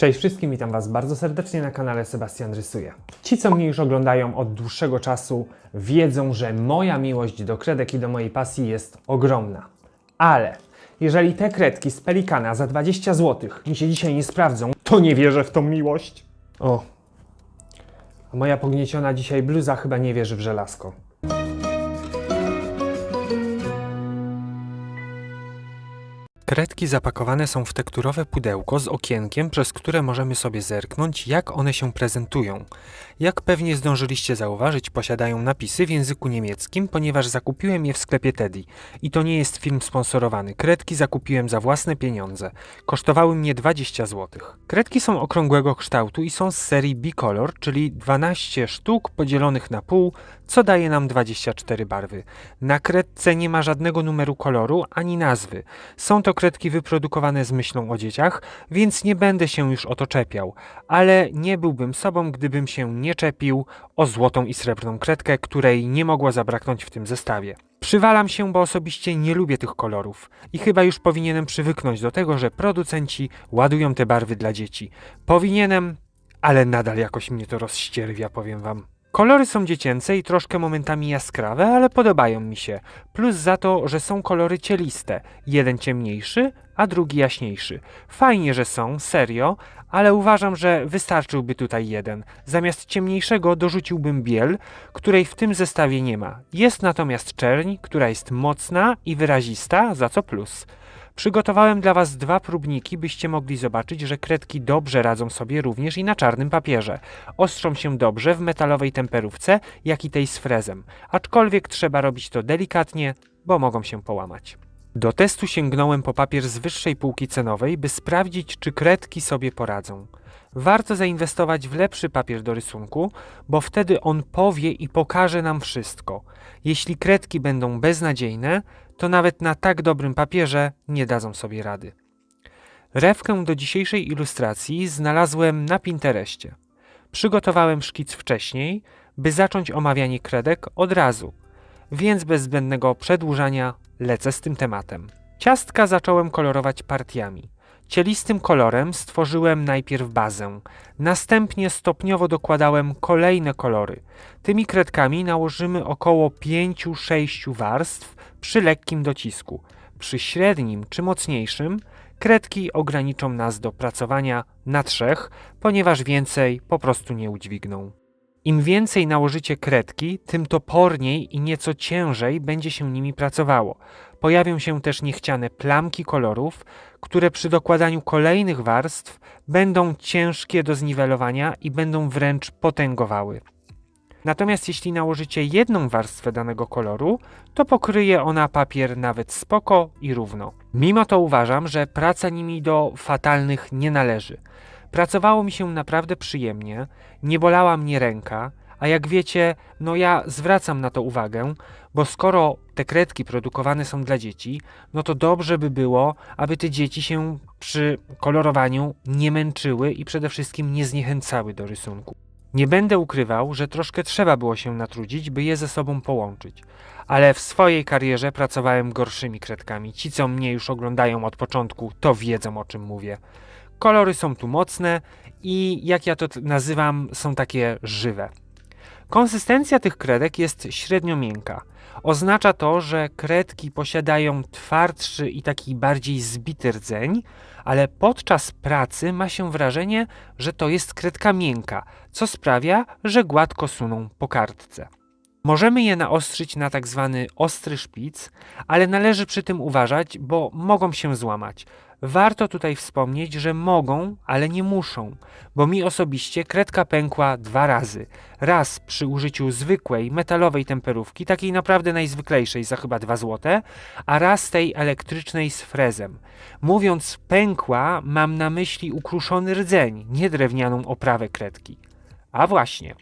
Cześć wszystkim, witam Was bardzo serdecznie na kanale Sebastian Rysuje. Ci, co mnie już oglądają od dłuższego czasu, wiedzą, że moja miłość do kredek i do mojej pasji jest ogromna. Ale jeżeli te kredki z Pelikana za 20 zł mi się dzisiaj nie sprawdzą, to nie wierzę w tą miłość. O, a moja pognieciona dzisiaj bluza chyba nie wierzy w żelazko. Kredki zapakowane są w tekturowe pudełko z okienkiem, przez które możemy sobie zerknąć, jak one się prezentują. Jak pewnie zdążyliście zauważyć, posiadają napisy w języku niemieckim, ponieważ zakupiłem je w sklepie Teddy. I to nie jest film sponsorowany. Kredki zakupiłem za własne pieniądze. Kosztowały mnie 20 zł. Kredki są okrągłego kształtu i są z serii Bicolor, czyli 12 sztuk podzielonych na pół, co daje nam 24 barwy. Na kredce nie ma żadnego numeru koloru ani nazwy. Są to kredki wyprodukowane z myślą o dzieciach, więc nie będę się już o to czepiał, ale nie byłbym sobą, gdybym się nie czepił o złotą i srebrną kredkę, której nie mogło zabraknąć w tym zestawie. Przywalam się, bo osobiście nie lubię tych kolorów i chyba już powinienem przywyknąć do tego, że producenci ładują te barwy dla dzieci. Powinienem, ale nadal jakoś mnie to rozścierwia, powiem wam. Kolory są dziecięce i troszkę momentami jaskrawe, ale podobają mi się. Plus za to, że są kolory cieliste. Jeden ciemniejszy, a drugi jaśniejszy. Fajnie, że są, serio, ale uważam, że wystarczyłby tutaj jeden. Zamiast ciemniejszego dorzuciłbym biel, której w tym zestawie nie ma. Jest natomiast czerń, która jest mocna i wyrazista, za co plus. Przygotowałem dla Was dwa próbniki, byście mogli zobaczyć, że kredki dobrze radzą sobie również i na czarnym papierze. Ostrzą się dobrze w metalowej temperówce, jak i tej z frezem. Aczkolwiek trzeba robić to delikatnie, bo mogą się połamać. Do testu sięgnąłem po papier z wyższej półki cenowej, by sprawdzić, czy kredki sobie poradzą. Warto zainwestować w lepszy papier do rysunku, bo wtedy on powie i pokaże nam wszystko. Jeśli kredki będą beznadziejne, to nawet na tak dobrym papierze nie dadzą sobie rady. Rewkę do dzisiejszej ilustracji znalazłem na Pinterestie. Przygotowałem szkic wcześniej, by zacząć omawianie kredek od razu, więc bez zbędnego przedłużania lecę z tym tematem. Ciastka zacząłem kolorować partiami. Cielistym kolorem stworzyłem najpierw bazę, następnie stopniowo dokładałem kolejne kolory. Tymi kredkami nałożymy około 5-6 warstw przy lekkim docisku. Przy średnim czy mocniejszym kredki ograniczą nas do pracowania na trzech, ponieważ więcej po prostu nie udźwigną. Im więcej nałożycie kredki, tym toporniej i nieco ciężej będzie się nimi pracowało. Pojawią się też niechciane plamki kolorów, które przy dokładaniu kolejnych warstw będą ciężkie do zniwelowania i będą wręcz potęgowały. Natomiast jeśli nałożycie jedną warstwę danego koloru, to pokryje ona papier nawet spoko i równo. Mimo to uważam, że praca nimi do fatalnych nie należy. Pracowało mi się naprawdę przyjemnie, nie bolała mnie ręka, a jak wiecie, no ja zwracam na to uwagę, bo skoro te kredki produkowane są dla dzieci, no to dobrze by było, aby te dzieci się przy kolorowaniu nie męczyły i przede wszystkim nie zniechęcały do rysunku. Nie będę ukrywał, że troszkę trzeba było się natrudzić, by je ze sobą połączyć. Ale w swojej karierze pracowałem gorszymi kredkami. Ci, co mnie już oglądają od początku, to wiedzą o czym mówię. Kolory są tu mocne i jak ja to nazywam, są takie żywe. Konsystencja tych kredek jest średnio miękka. Oznacza to, że kredki posiadają twardszy i taki bardziej zbity rdzeń, ale podczas pracy ma się wrażenie, że to jest kredka miękka, co sprawia, że gładko suną po kartce. Możemy je naostrzyć na tak zwany ostry szpic, ale należy przy tym uważać, bo mogą się złamać. Warto tutaj wspomnieć, że mogą, ale nie muszą, bo mi osobiście kredka pękła dwa razy. Raz przy użyciu zwykłej metalowej temperówki, takiej naprawdę najzwyklejszej za chyba 2 złote, a raz tej elektrycznej z frezem. Mówiąc pękła, mam na myśli ukruszony rdzeń, nie drewnianą oprawę kredki. A właśnie.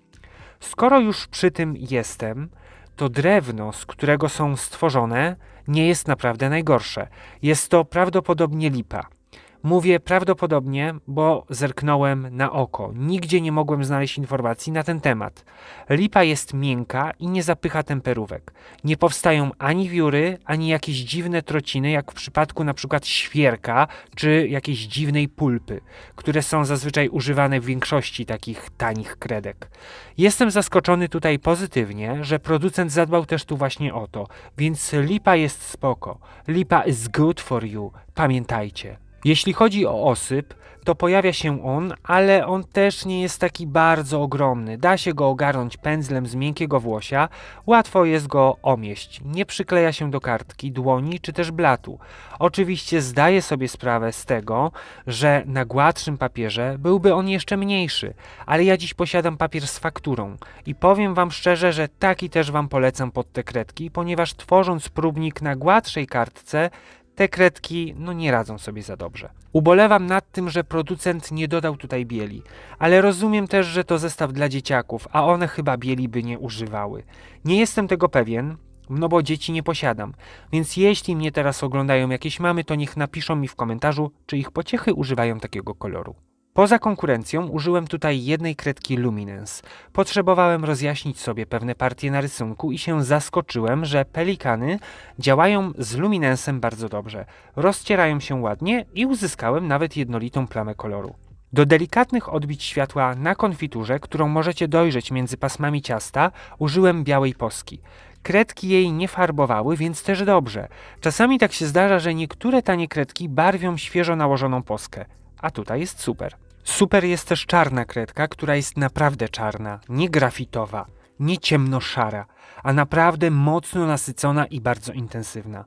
Skoro już przy tym jestem, to drewno, z którego są stworzone, nie jest naprawdę najgorsze. Jest to prawdopodobnie lipa. Mówię prawdopodobnie, bo zerknąłem na oko. Nigdzie nie mogłem znaleźć informacji na ten temat. Lipa jest miękka i nie zapycha temperówek. Nie powstają ani wióry, ani jakieś dziwne trociny, jak w przypadku przykład świerka czy jakiejś dziwnej pulpy, które są zazwyczaj używane w większości takich tanich kredek. Jestem zaskoczony tutaj pozytywnie, że producent zadbał też tu właśnie o to, więc lipa jest spoko. Lipa is good for you, pamiętajcie. Jeśli chodzi o osyp, to pojawia się on, ale on też nie jest taki bardzo ogromny. Da się go ogarnąć pędzlem z miękkiego włosia, łatwo jest go omieść. Nie przykleja się do kartki, dłoni czy też blatu. Oczywiście zdaję sobie sprawę z tego, że na gładszym papierze byłby on jeszcze mniejszy, ale ja dziś posiadam papier z fakturą i powiem Wam szczerze, że taki też Wam polecam pod te kredki, ponieważ tworząc próbnik na gładszej kartce, te kredki no nie radzą sobie za dobrze. Ubolewam nad tym, że producent nie dodał tutaj bieli, ale rozumiem też, że to zestaw dla dzieciaków, a one chyba bieli by nie używały. Nie jestem tego pewien, no bo dzieci nie posiadam, więc jeśli mnie teraz oglądają jakieś mamy, to niech napiszą mi w komentarzu, czy ich pociechy używają takiego koloru. Poza konkurencją użyłem tutaj jednej kredki Luminance. Potrzebowałem rozjaśnić sobie pewne partie na rysunku i się zaskoczyłem, że pelikany działają z Luminancem bardzo dobrze. Rozcierają się ładnie i uzyskałem nawet jednolitą plamę koloru. Do delikatnych odbić światła na konfiturze, którą możecie dojrzeć między pasmami ciasta, użyłem białej poski. Kredki jej nie farbowały, więc też dobrze. Czasami tak się zdarza, że niektóre tanie kredki barwią świeżo nałożoną poskę, a tutaj jest super. Super jest też czarna kredka, która jest naprawdę czarna, nie grafitowa, nie ciemnoszara, a naprawdę mocno nasycona i bardzo intensywna.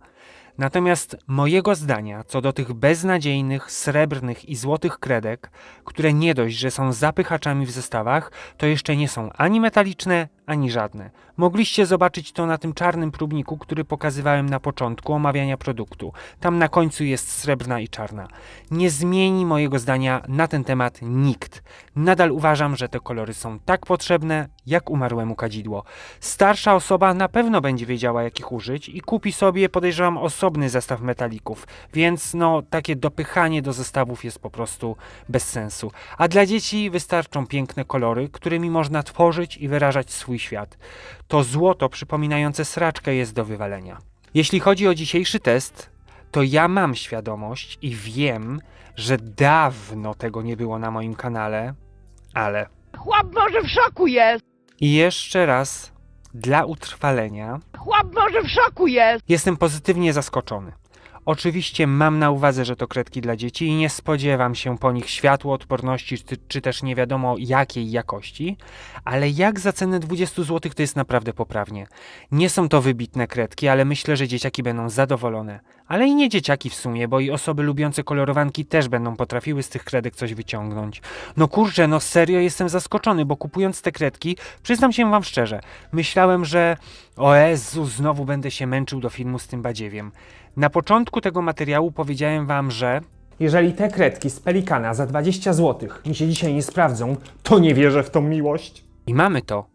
Natomiast mojego zdania co do tych beznadziejnych, srebrnych i złotych kredek, które nie dość, że są zapychaczami w zestawach, to jeszcze nie są ani metaliczne, ani żadne. Mogliście zobaczyć to na tym czarnym próbniku, który pokazywałem na początku omawiania produktu. Tam na końcu jest srebrna i czarna. Nie zmieni mojego zdania na ten temat nikt. Nadal uważam, że te kolory są tak potrzebne, jak umarłemu kadzidło. Starsza osoba na pewno będzie wiedziała, jakich użyć i kupi sobie, podejrzewam, osobny zestaw metalików, więc no, takie dopychanie do zestawów jest po prostu bez sensu. A dla dzieci wystarczą piękne kolory, którymi można tworzyć i wyrażać swój świat. To złoto przypominające sraczkę jest do wywalenia. Jeśli chodzi o dzisiejszy test, to ja mam świadomość i wiem, że dawno tego nie było na moim kanale, ale Chłop może w szoku jest! I jeszcze raz dla utrwalenia Chłop może w szoku jest! Jestem pozytywnie zaskoczony. Oczywiście mam na uwadze, że to kredki dla dzieci i nie spodziewam się po nich światłoodporności czy, czy też nie wiadomo jakiej jakości, ale jak za cenę 20 zł to jest naprawdę poprawnie. Nie są to wybitne kredki, ale myślę, że dzieciaki będą zadowolone. Ale i nie dzieciaki w sumie, bo i osoby lubiące kolorowanki też będą potrafiły z tych kredek coś wyciągnąć. No kurczę, no serio jestem zaskoczony, bo kupując te kredki, przyznam się wam szczerze, myślałem, że o Jezu, znowu będę się męczył do filmu z tym badziewiem. Na początku tego materiału powiedziałem wam, że jeżeli te kredki z Pelikana za 20 zł mi się dzisiaj nie sprawdzą, to nie wierzę w tą miłość. I mamy to.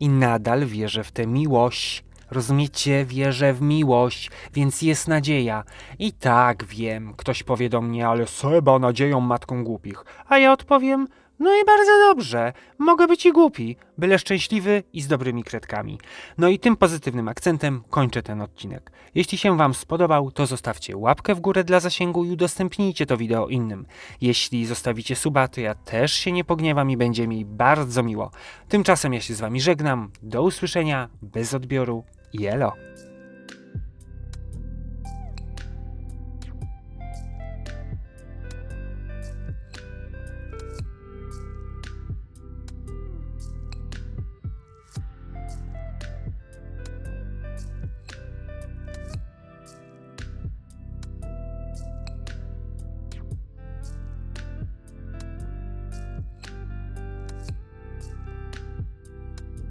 I nadal wierzę w tę miłość. Rozumiecie, wierzę w miłość, więc jest nadzieja. I tak wiem, ktoś powie do mnie, ale Seba nadzieją matką głupich. A ja odpowiem, no i bardzo dobrze, mogę być i głupi, byle szczęśliwy i z dobrymi kredkami. No i tym pozytywnym akcentem kończę ten odcinek. Jeśli się Wam spodobał, to zostawcie łapkę w górę dla zasięgu i udostępnijcie to wideo innym. Jeśli zostawicie suba, to ja też się nie pogniewam i będzie mi bardzo miło. Tymczasem ja się z Wami żegnam, do usłyszenia, bez odbioru i.